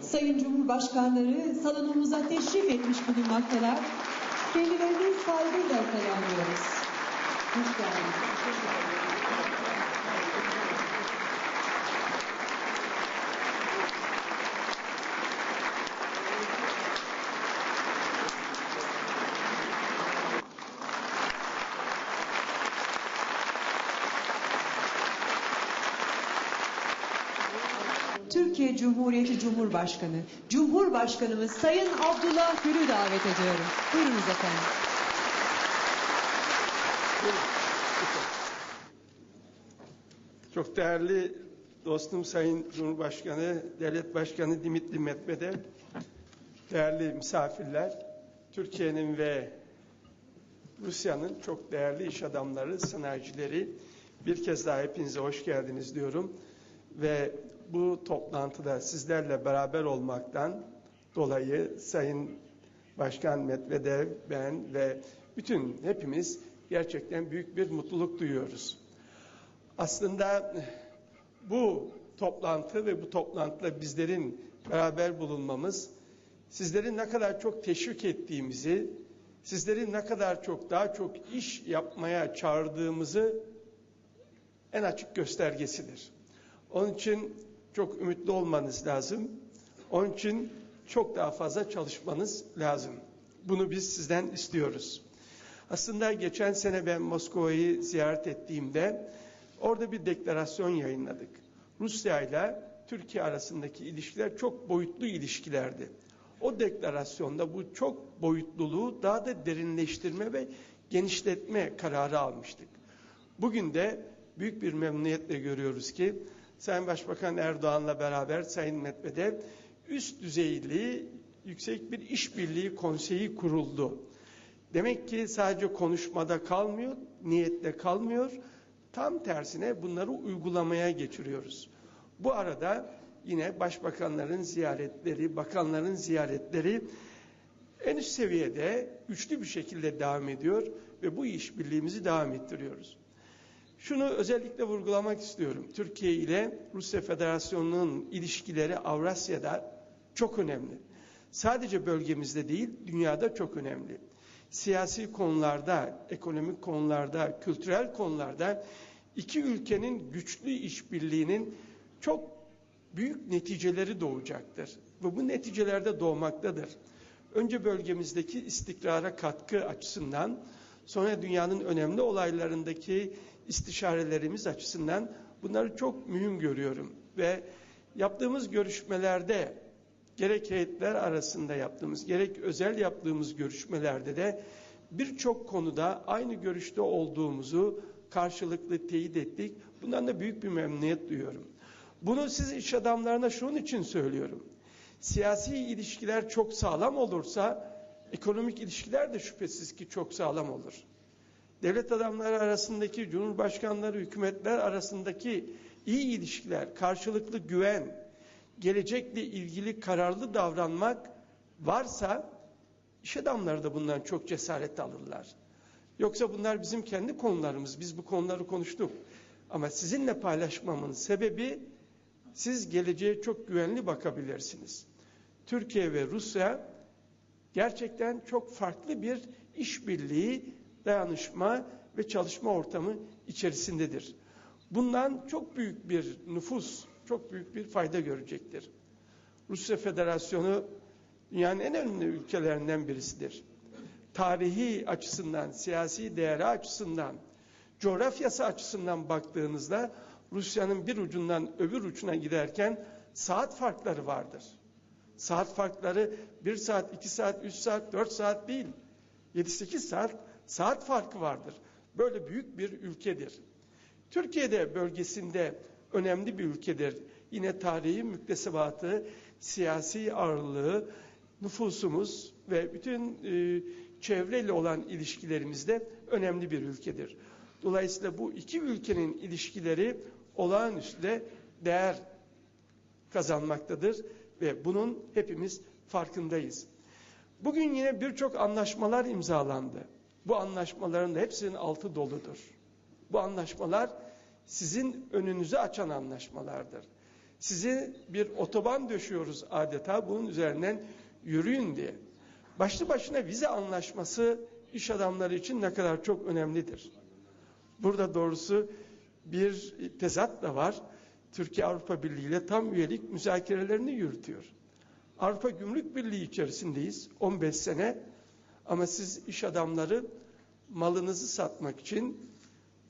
Sayın Cumhurbaşkanları salonumuza teşrif etmiş bulunmaktalar. Kendilerini saygıyla selamlıyoruz. Hoş geldiniz. Türkiye Cumhuriyeti Cumhurbaşkanı, Cumhurbaşkanımız Sayın Abdullah Gül'ü davet ediyorum. Buyurunuz efendim. Çok değerli dostum Sayın Cumhurbaşkanı, Devlet Başkanı Dimitri Medvedev, değerli misafirler, Türkiye'nin ve Rusya'nın çok değerli iş adamları, sanayicileri bir kez daha hepinize hoş geldiniz diyorum. Ve bu toplantıda sizlerle beraber olmaktan dolayı Sayın Başkan Medvedev, ben ve bütün hepimiz gerçekten büyük bir mutluluk duyuyoruz. Aslında bu toplantı ve bu toplantıda bizlerin beraber bulunmamız sizlerin ne kadar çok teşvik ettiğimizi, sizlerin ne kadar çok daha çok iş yapmaya çağırdığımızı en açık göstergesidir. Onun için çok ümitli olmanız lazım. Onun için çok daha fazla çalışmanız lazım. Bunu biz sizden istiyoruz. Aslında geçen sene ben Moskova'yı ziyaret ettiğimde orada bir deklarasyon yayınladık. Rusya ile Türkiye arasındaki ilişkiler çok boyutlu ilişkilerdi. O deklarasyonda bu çok boyutluluğu daha da derinleştirme ve genişletme kararı almıştık. Bugün de büyük bir memnuniyetle görüyoruz ki Sayın Başbakan Erdoğan'la beraber Sayın Medvedev üst düzeyli yüksek bir işbirliği konseyi kuruldu. Demek ki sadece konuşmada kalmıyor, niyette kalmıyor. Tam tersine bunları uygulamaya geçiriyoruz. Bu arada yine başbakanların ziyaretleri, bakanların ziyaretleri en üst seviyede güçlü bir şekilde devam ediyor ve bu işbirliğimizi devam ettiriyoruz. Şunu özellikle vurgulamak istiyorum. Türkiye ile Rusya Federasyonu'nun ilişkileri Avrasya'da çok önemli. Sadece bölgemizde değil, dünyada çok önemli. Siyasi konularda, ekonomik konularda, kültürel konularda iki ülkenin güçlü işbirliğinin çok büyük neticeleri doğacaktır. Ve bu neticelerde doğmaktadır. Önce bölgemizdeki istikrara katkı açısından, sonra dünyanın önemli olaylarındaki istişarelerimiz açısından bunları çok mühim görüyorum. Ve yaptığımız görüşmelerde gerek heyetler arasında yaptığımız, gerek özel yaptığımız görüşmelerde de birçok konuda aynı görüşte olduğumuzu karşılıklı teyit ettik. Bundan da büyük bir memnuniyet duyuyorum. Bunu siz iş adamlarına şunun için söylüyorum. Siyasi ilişkiler çok sağlam olursa ekonomik ilişkiler de şüphesiz ki çok sağlam olur. Devlet adamları arasındaki, cumhurbaşkanları, hükümetler arasındaki iyi ilişkiler, karşılıklı güven, gelecekle ilgili kararlı davranmak varsa iş adamları da bundan çok cesaret alırlar. Yoksa bunlar bizim kendi konularımız. Biz bu konuları konuştuk. Ama sizinle paylaşmamın sebebi siz geleceğe çok güvenli bakabilirsiniz. Türkiye ve Rusya gerçekten çok farklı bir işbirliği, dayanışma ve çalışma ortamı içerisindedir. Bundan çok büyük bir nüfus, çok büyük bir fayda görecektir. Rusya Federasyonu dünyanın en önemli ülkelerinden birisidir. Tarihi açısından, siyasi değeri açısından, coğrafyası açısından baktığınızda Rusya'nın bir ucundan öbür ucuna giderken saat farkları vardır. Saat farkları bir saat, iki saat, üç saat, dört saat değil. Yedi sekiz saat saat farkı vardır. Böyle büyük bir ülkedir. Türkiye'de bölgesinde önemli bir ülkedir. Yine tarihi müktesebatı, siyasi ağırlığı, nüfusumuz ve bütün e, çevreyle olan ilişkilerimizde önemli bir ülkedir. Dolayısıyla bu iki ülkenin ilişkileri olağanüstü değer kazanmaktadır ve bunun hepimiz farkındayız. Bugün yine birçok anlaşmalar imzalandı. Bu anlaşmaların hepsinin altı doludur. Bu anlaşmalar sizin önünüzü açan anlaşmalardır. Size bir otoban döşüyoruz adeta bunun üzerinden yürüyün diye. Başlı başına vize anlaşması iş adamları için ne kadar çok önemlidir. Burada doğrusu bir tezat da var. Türkiye Avrupa Birliği ile tam üyelik müzakerelerini yürütüyor. Avrupa Gümrük Birliği içerisindeyiz 15 sene ama siz iş adamları malınızı satmak için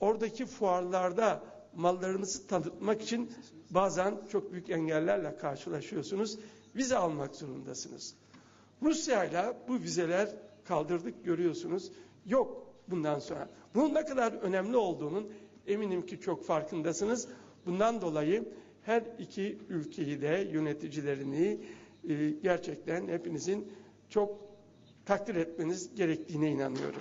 oradaki fuarlarda mallarınızı tanıtmak için bazen çok büyük engellerle karşılaşıyorsunuz. Vize almak zorundasınız. Rusya ile bu vizeler kaldırdık görüyorsunuz. Yok bundan sonra. Bunun ne kadar önemli olduğunun eminim ki çok farkındasınız. Bundan dolayı her iki ülkeyi de yöneticilerini e, gerçekten hepinizin çok takdir etmeniz gerektiğine inanıyorum.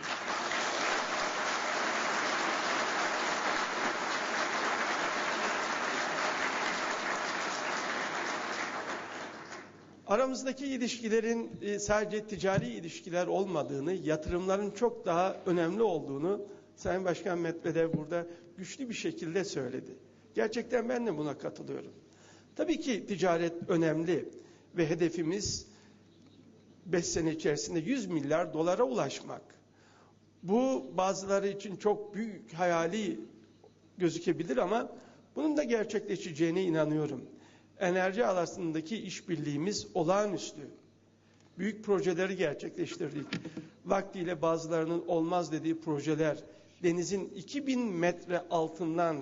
Aramızdaki ilişkilerin e, sadece ticari ilişkiler olmadığını, yatırımların çok daha önemli olduğunu Sayın Başkan Medvedev burada güçlü bir şekilde söyledi. Gerçekten ben de buna katılıyorum. Tabii ki ticaret önemli ve hedefimiz 5 sene içerisinde 100 milyar dolara ulaşmak. Bu bazıları için çok büyük hayali gözükebilir ama bunun da gerçekleşeceğine inanıyorum. Enerji alanındaki işbirliğimiz olağanüstü. Büyük projeleri gerçekleştirdik. Vaktiyle bazılarının olmaz dediği projeler, denizin 2000 metre altından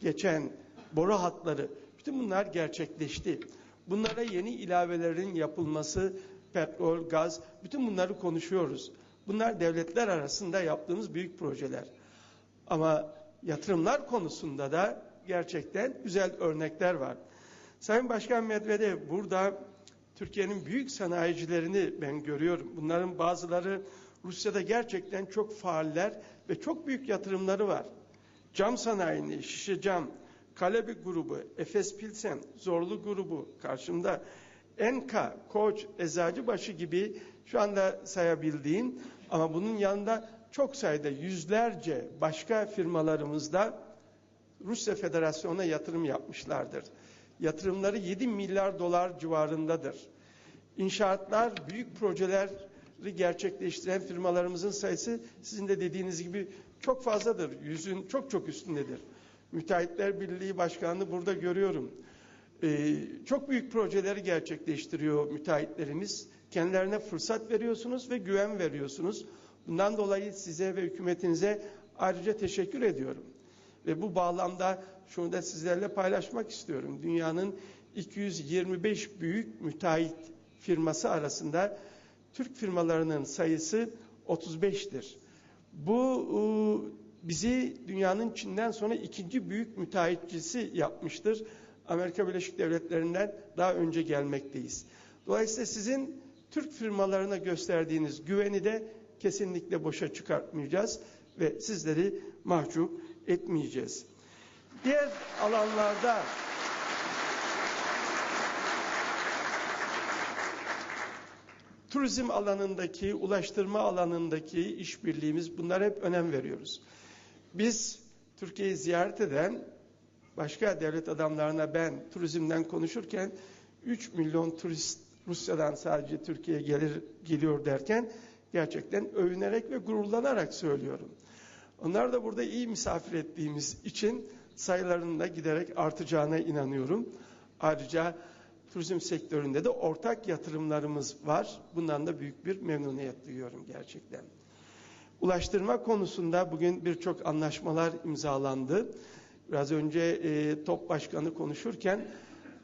geçen boru hatları, bütün bunlar gerçekleşti. Bunlara yeni ilavelerin yapılması, petrol, gaz, bütün bunları konuşuyoruz. Bunlar devletler arasında yaptığımız büyük projeler. Ama yatırımlar konusunda da gerçekten güzel örnekler var. Sayın Başkan Medvedev burada Türkiye'nin büyük sanayicilerini ben görüyorum. Bunların bazıları Rusya'da gerçekten çok faaller ve çok büyük yatırımları var. Cam sanayini, şişe cam, Kalebi grubu, Efes Pilsen, Zorlu grubu karşımda Enka, Koç, Eczacıbaşı gibi şu anda sayabildiğim ama bunun yanında çok sayıda yüzlerce başka firmalarımızda Rusya Federasyonu'na yatırım yapmışlardır. Yatırımları 7 milyar dolar civarındadır. İnşaatlar, büyük projeleri gerçekleştiren firmalarımızın sayısı sizin de dediğiniz gibi çok fazladır. Yüzün çok çok üstündedir. Müteahhitler Birliği Başkanı'nı burada görüyorum. Ee, çok büyük projeleri gerçekleştiriyor müteahhitlerimiz. Kendilerine fırsat veriyorsunuz ve güven veriyorsunuz. Bundan dolayı size ve hükümetinize ayrıca teşekkür ediyorum. Ve bu bağlamda şunu da sizlerle paylaşmak istiyorum. Dünyanın 225 büyük müteahhit firması arasında Türk firmalarının sayısı 35'tir. Bu bizi dünyanın Çin'den sonra ikinci büyük müteahhitçisi yapmıştır. Amerika Birleşik Devletleri'nden daha önce gelmekteyiz. Dolayısıyla sizin Türk firmalarına gösterdiğiniz güveni de kesinlikle boşa çıkartmayacağız ve sizleri mahcup etmeyeceğiz. Diğer alanlarda turizm alanındaki, ulaştırma alanındaki işbirliğimiz bunlara hep önem veriyoruz. Biz Türkiye'yi ziyaret eden başka devlet adamlarına ben turizmden konuşurken 3 milyon turist Rusya'dan sadece Türkiye'ye gelir geliyor derken gerçekten övünerek ve gururlanarak söylüyorum. Onlar da burada iyi misafir ettiğimiz için sayılarının da giderek artacağına inanıyorum. Ayrıca turizm sektöründe de ortak yatırımlarımız var. Bundan da büyük bir memnuniyet duyuyorum gerçekten. Ulaştırma konusunda bugün birçok anlaşmalar imzalandı. Biraz önce e, TOP Başkanı konuşurken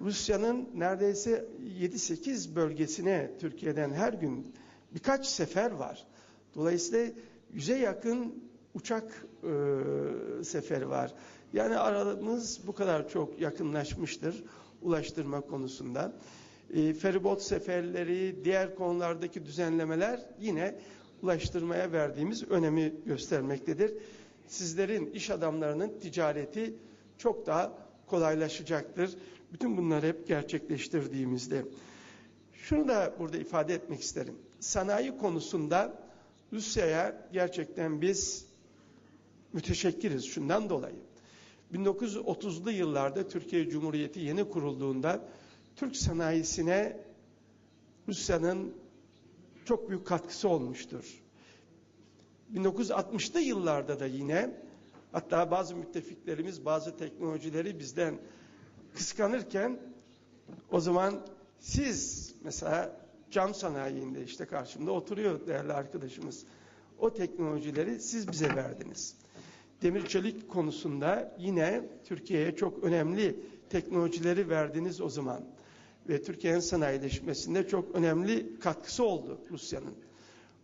Rusya'nın neredeyse 7-8 bölgesine Türkiye'den her gün birkaç sefer var. Dolayısıyla yüze yakın uçak e, seferi var. Yani aramız bu kadar çok yakınlaşmıştır ulaştırma konusunda. E, feribot seferleri, diğer konulardaki düzenlemeler yine ulaştırmaya verdiğimiz önemi göstermektedir. Sizlerin, iş adamlarının ticareti çok daha kolaylaşacaktır. Bütün bunları hep gerçekleştirdiğimizde. Şunu da burada ifade etmek isterim. Sanayi konusunda Rusya'ya gerçekten biz müteşekkiriz şundan dolayı. 1930'lu yıllarda Türkiye Cumhuriyeti yeni kurulduğunda Türk sanayisine Rusya'nın çok büyük katkısı olmuştur. 1960'lı yıllarda da yine hatta bazı müttefiklerimiz bazı teknolojileri bizden kıskanırken o zaman siz mesela cam sanayinde işte karşımda oturuyor değerli arkadaşımız. O teknolojileri siz bize verdiniz. Demir çelik konusunda yine Türkiye'ye çok önemli teknolojileri verdiniz o zaman. Ve Türkiye'nin sanayileşmesinde çok önemli katkısı oldu Rusya'nın.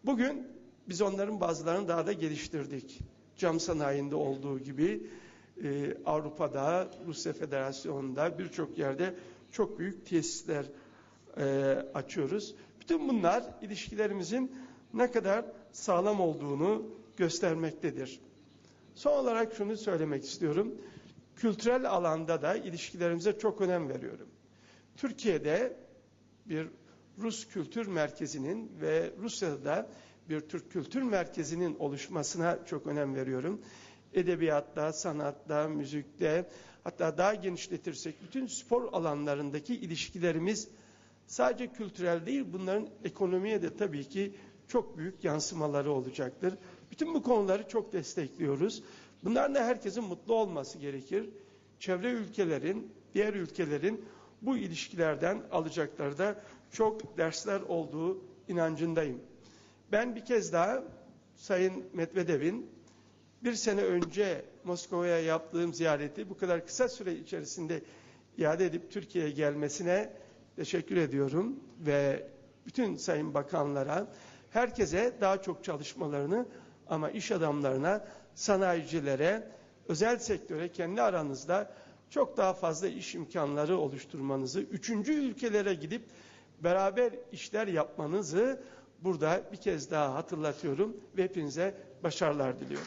Bugün biz onların bazılarını daha da geliştirdik. Cam sanayinde olduğu gibi e, Avrupa'da, Rusya Federasyonu'nda birçok yerde çok büyük tesisler e, açıyoruz. Bütün bunlar ilişkilerimizin ne kadar sağlam olduğunu göstermektedir. Son olarak şunu söylemek istiyorum. Kültürel alanda da ilişkilerimize çok önem veriyorum. Türkiye'de bir Rus kültür merkezinin ve Rusya'da da bir Türk kültür merkezinin oluşmasına çok önem veriyorum. Edebiyatta, sanatta, müzikte hatta daha genişletirsek bütün spor alanlarındaki ilişkilerimiz sadece kültürel değil bunların ekonomiye de tabii ki çok büyük yansımaları olacaktır. Bütün bu konuları çok destekliyoruz. Bunların da herkesin mutlu olması gerekir. Çevre ülkelerin, diğer ülkelerin bu ilişkilerden alacakları da çok dersler olduğu inancındayım. Ben bir kez daha Sayın Medvedev'in bir sene önce Moskova'ya yaptığım ziyareti bu kadar kısa süre içerisinde iade edip Türkiye'ye gelmesine teşekkür ediyorum ve bütün sayın bakanlara, herkese daha çok çalışmalarını ama iş adamlarına, sanayicilere, özel sektöre kendi aranızda çok daha fazla iş imkanları oluşturmanızı, üçüncü ülkelere gidip beraber işler yapmanızı burada bir kez daha hatırlatıyorum ve hepinize başarılar diliyorum.